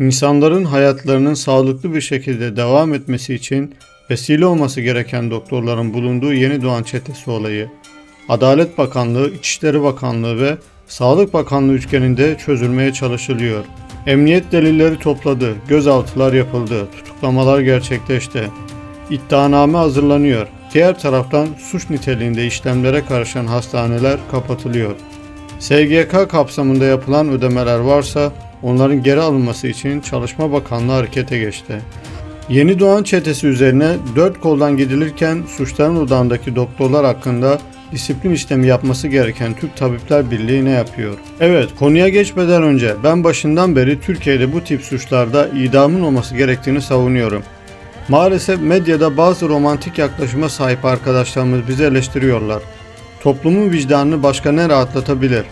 İnsanların hayatlarının sağlıklı bir şekilde devam etmesi için vesile olması gereken doktorların bulunduğu yeni doğan çetesi olayı, Adalet Bakanlığı, İçişleri Bakanlığı ve Sağlık Bakanlığı üçgeninde çözülmeye çalışılıyor. Emniyet delilleri topladı, gözaltılar yapıldı, tutuklamalar gerçekleşti. İddianame hazırlanıyor. Diğer taraftan suç niteliğinde işlemlere karışan hastaneler kapatılıyor. SGK kapsamında yapılan ödemeler varsa onların geri alınması için Çalışma Bakanlığı harekete geçti. Yeni doğan çetesi üzerine dört koldan gidilirken suçların odağındaki doktorlar hakkında disiplin işlemi yapması gereken Türk Tabipler Birliği ne yapıyor? Evet, konuya geçmeden önce ben başından beri Türkiye'de bu tip suçlarda idamın olması gerektiğini savunuyorum. Maalesef medyada bazı romantik yaklaşıma sahip arkadaşlarımız bizi eleştiriyorlar. Toplumun vicdanını başka ne rahatlatabilir?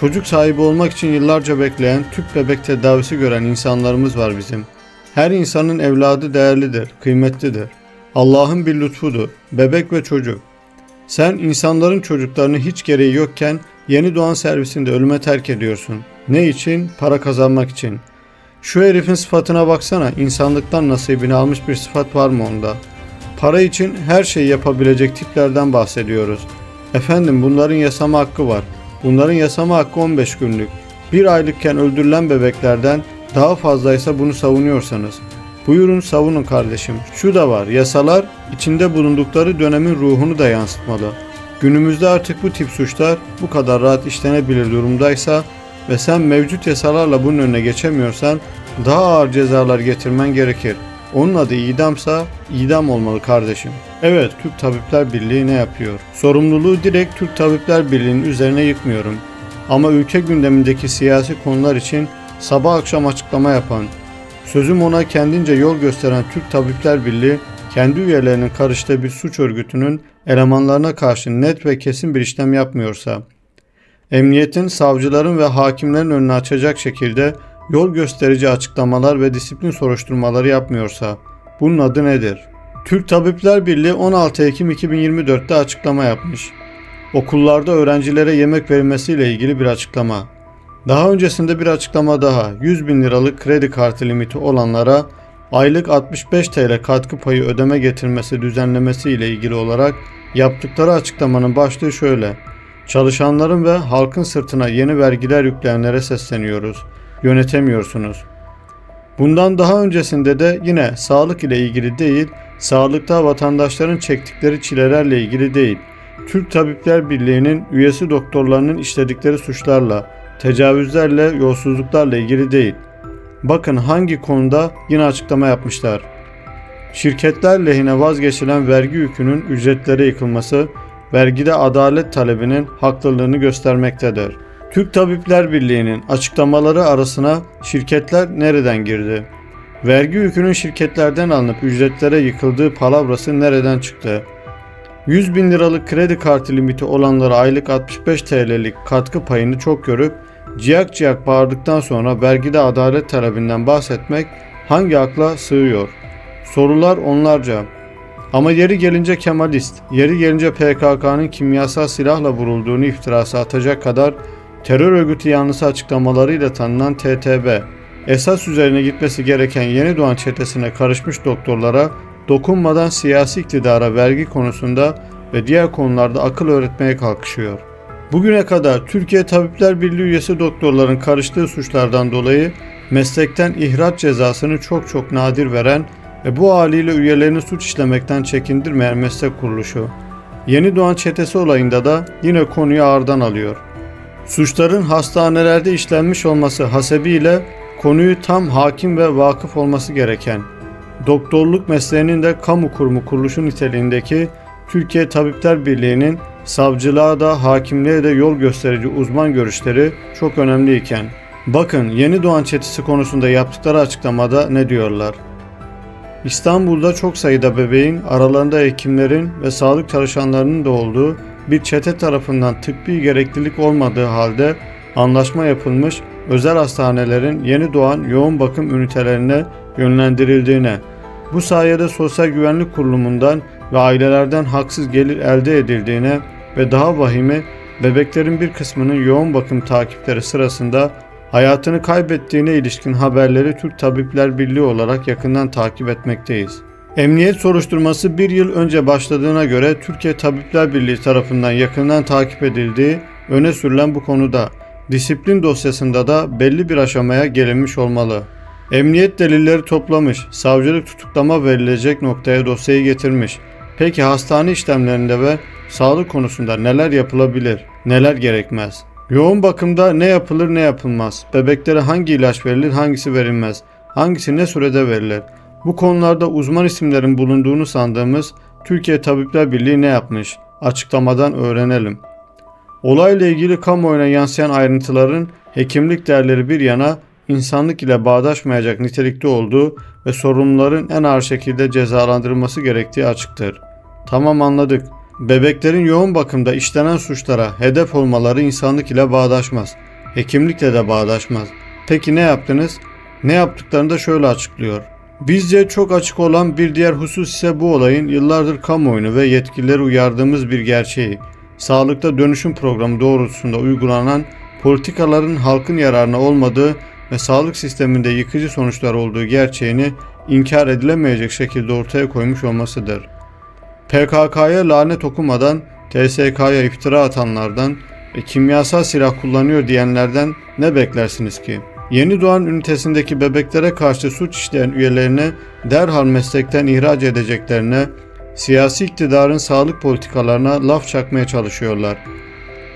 Çocuk sahibi olmak için yıllarca bekleyen tüp bebek tedavisi gören insanlarımız var bizim. Her insanın evladı değerlidir, kıymetlidir. Allah'ın bir lütfudur, bebek ve çocuk. Sen insanların çocuklarını hiç gereği yokken yeni doğan servisinde ölüme terk ediyorsun. Ne için? Para kazanmak için. Şu herifin sıfatına baksana, insanlıktan nasibini almış bir sıfat var mı onda? Para için her şeyi yapabilecek tiplerden bahsediyoruz. Efendim bunların yasama hakkı var. Bunların yasama hakkı 15 günlük. Bir aylıkken öldürülen bebeklerden daha fazlaysa bunu savunuyorsanız. Buyurun savunun kardeşim. Şu da var, yasalar içinde bulundukları dönemin ruhunu da yansıtmalı. Günümüzde artık bu tip suçlar bu kadar rahat işlenebilir durumdaysa ve sen mevcut yasalarla bunun önüne geçemiyorsan daha ağır cezalar getirmen gerekir. Onun adı idamsa idam olmalı kardeşim. Evet Türk Tabipler Birliği ne yapıyor? Sorumluluğu direkt Türk Tabipler Birliği'nin üzerine yıkmıyorum. Ama ülke gündemindeki siyasi konular için sabah akşam açıklama yapan, sözüm ona kendince yol gösteren Türk Tabipler Birliği kendi üyelerinin karıştığı bir suç örgütünün elemanlarına karşı net ve kesin bir işlem yapmıyorsa, emniyetin, savcıların ve hakimlerin önünü açacak şekilde yol gösterici açıklamalar ve disiplin soruşturmaları yapmıyorsa bunun adı nedir? Türk Tabipler Birliği 16 Ekim 2024'te açıklama yapmış. Okullarda öğrencilere yemek verilmesiyle ilgili bir açıklama. Daha öncesinde bir açıklama daha 100 bin liralık kredi kartı limiti olanlara aylık 65 TL katkı payı ödeme getirmesi düzenlemesi ile ilgili olarak yaptıkları açıklamanın başlığı şöyle. Çalışanların ve halkın sırtına yeni vergiler yükleyenlere sesleniyoruz. Yönetemiyorsunuz. Bundan daha öncesinde de yine sağlık ile ilgili değil, sağlıkta vatandaşların çektikleri çilelerle ilgili değil, Türk Tabipler Birliği'nin üyesi doktorlarının işledikleri suçlarla, tecavüzlerle, yolsuzluklarla ilgili değil. Bakın hangi konuda yine açıklama yapmışlar. Şirketler lehine vazgeçilen vergi yükünün ücretlere yıkılması, vergide adalet talebinin haklılığını göstermektedir. Türk Tabipler Birliği'nin açıklamaları arasına şirketler nereden girdi? Vergi yükünün şirketlerden alınıp ücretlere yıkıldığı palavrası nereden çıktı? 100 bin liralık kredi kartı limiti olanlara aylık 65 TL'lik katkı payını çok görüp ciyak ciyak bağırdıktan sonra vergide adalet talebinden bahsetmek hangi akla sığıyor? Sorular onlarca. Ama yeri gelince Kemalist, yeri gelince PKK'nın kimyasal silahla vurulduğunu iftirası atacak kadar terör örgütü yanlısı açıklamalarıyla tanınan TTB, esas üzerine gitmesi gereken yeni doğan çetesine karışmış doktorlara dokunmadan siyasi iktidara vergi konusunda ve diğer konularda akıl öğretmeye kalkışıyor. Bugüne kadar Türkiye Tabipler Birliği üyesi doktorların karıştığı suçlardan dolayı meslekten ihraç cezasını çok çok nadir veren ve bu haliyle üyelerini suç işlemekten çekindirmeyen meslek kuruluşu. Yeni doğan çetesi olayında da yine konuyu ağırdan alıyor. Suçların hastanelerde işlenmiş olması hasebiyle konuyu tam hakim ve vakıf olması gereken, doktorluk mesleğinin de kamu kurumu kuruluşu niteliğindeki Türkiye Tabipler Birliği'nin savcılığa da hakimliğe de yol gösterici uzman görüşleri çok önemliyken, bakın yeni doğan çetesi konusunda yaptıkları açıklamada ne diyorlar? İstanbul'da çok sayıda bebeğin aralarında hekimlerin ve sağlık çalışanlarının da olduğu bir çete tarafından tıbbi gereklilik olmadığı halde anlaşma yapılmış özel hastanelerin yeni doğan yoğun bakım ünitelerine yönlendirildiğine, bu sayede Sosyal Güvenlik Kurulumundan ve ailelerden haksız gelir elde edildiğine ve daha vahimi bebeklerin bir kısmının yoğun bakım takipleri sırasında hayatını kaybettiğine ilişkin haberleri Türk Tabipler Birliği olarak yakından takip etmekteyiz. Emniyet soruşturması bir yıl önce başladığına göre Türkiye Tabipler Birliği tarafından yakından takip edildiği öne sürülen bu konuda disiplin dosyasında da belli bir aşamaya gelinmiş olmalı. Emniyet delilleri toplamış, savcılık tutuklama verilecek noktaya dosyayı getirmiş. Peki hastane işlemlerinde ve sağlık konusunda neler yapılabilir, neler gerekmez? Yoğun bakımda ne yapılır ne yapılmaz? Bebeklere hangi ilaç verilir, hangisi verilmez? Hangisi ne sürede verilir? Bu konularda uzman isimlerin bulunduğunu sandığımız Türkiye Tabipler Birliği ne yapmış? Açıklamadan öğrenelim. Olayla ilgili kamuoyuna yansıyan ayrıntıların hekimlik değerleri bir yana insanlık ile bağdaşmayacak nitelikte olduğu ve sorumluların en ağır şekilde cezalandırılması gerektiği açıktır. Tamam anladık. Bebeklerin yoğun bakımda işlenen suçlara hedef olmaları insanlık ile bağdaşmaz. Hekimlikle de bağdaşmaz. Peki ne yaptınız? Ne yaptıklarını da şöyle açıklıyor. Bizce çok açık olan bir diğer husus ise bu olayın yıllardır kamuoyunu ve yetkilileri uyardığımız bir gerçeği. Sağlıkta dönüşüm programı doğrultusunda uygulanan politikaların halkın yararına olmadığı ve sağlık sisteminde yıkıcı sonuçlar olduğu gerçeğini inkar edilemeyecek şekilde ortaya koymuş olmasıdır. PKK'ya lanet okumadan, TSK'ya iftira atanlardan ve kimyasal silah kullanıyor diyenlerden ne beklersiniz ki? Yeni doğan ünitesindeki bebeklere karşı suç işleyen üyelerine derhal meslekten ihraç edeceklerine, siyasi iktidarın sağlık politikalarına laf çakmaya çalışıyorlar.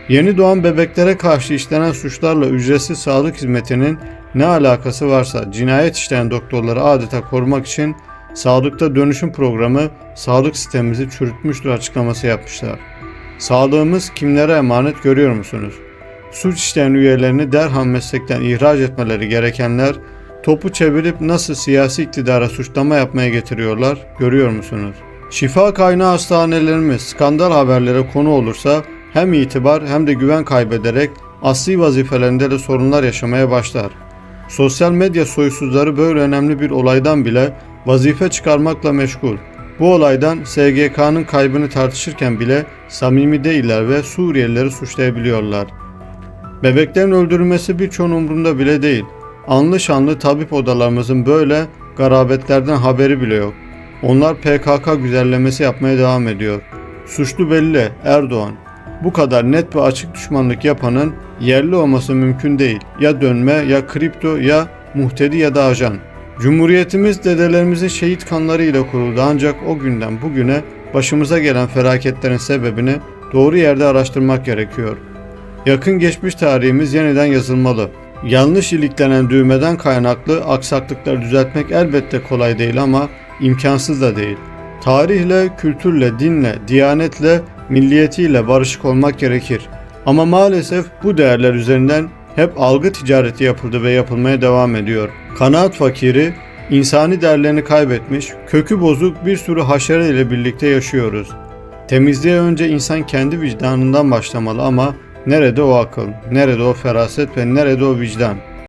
Yeni doğan bebeklere karşı işlenen suçlarla ücretsiz sağlık hizmetinin ne alakası varsa cinayet işleyen doktorları adeta korumak için sağlıkta dönüşüm programı sağlık sistemimizi çürütmüştür açıklaması yapmışlar. Sağlığımız kimlere emanet görüyor musunuz? Suç işleyen üyelerini derhal meslekten ihraç etmeleri gerekenler topu çevirip nasıl siyasi iktidara suçlama yapmaya getiriyorlar görüyor musunuz? Şifa kaynağı hastanelerimiz skandal haberlere konu olursa hem itibar hem de güven kaybederek asli vazifelerinde de sorunlar yaşamaya başlar. Sosyal medya soysuzları böyle önemli bir olaydan bile vazife çıkarmakla meşgul. Bu olaydan SGK'nın kaybını tartışırken bile samimi değiller ve Suriyelileri suçlayabiliyorlar. Bebeklerin öldürülmesi birçoğun umrunda bile değil. Anlı şanlı tabip odalarımızın böyle garabetlerden haberi bile yok. Onlar PKK güzellemesi yapmaya devam ediyor. Suçlu belli Erdoğan. Bu kadar net ve açık düşmanlık yapanın yerli olması mümkün değil. Ya dönme ya kripto ya muhtedi ya da ajan. Cumhuriyetimiz dedelerimizin şehit kanlarıyla kuruldu ancak o günden bugüne başımıza gelen felaketlerin sebebini doğru yerde araştırmak gerekiyor. Yakın geçmiş tarihimiz yeniden yazılmalı. Yanlış iliklenen düğmeden kaynaklı aksaklıkları düzeltmek elbette kolay değil ama imkansız da değil. Tarihle, kültürle, dinle, diyanetle, milliyetiyle barışık olmak gerekir. Ama maalesef bu değerler üzerinden hep algı ticareti yapıldı ve yapılmaya devam ediyor. Kanaat fakiri, insani değerlerini kaybetmiş, kökü bozuk bir sürü haşere ile birlikte yaşıyoruz. Temizliğe önce insan kendi vicdanından başlamalı ama nerede o akıl, nerede o feraset ve nerede o vicdan?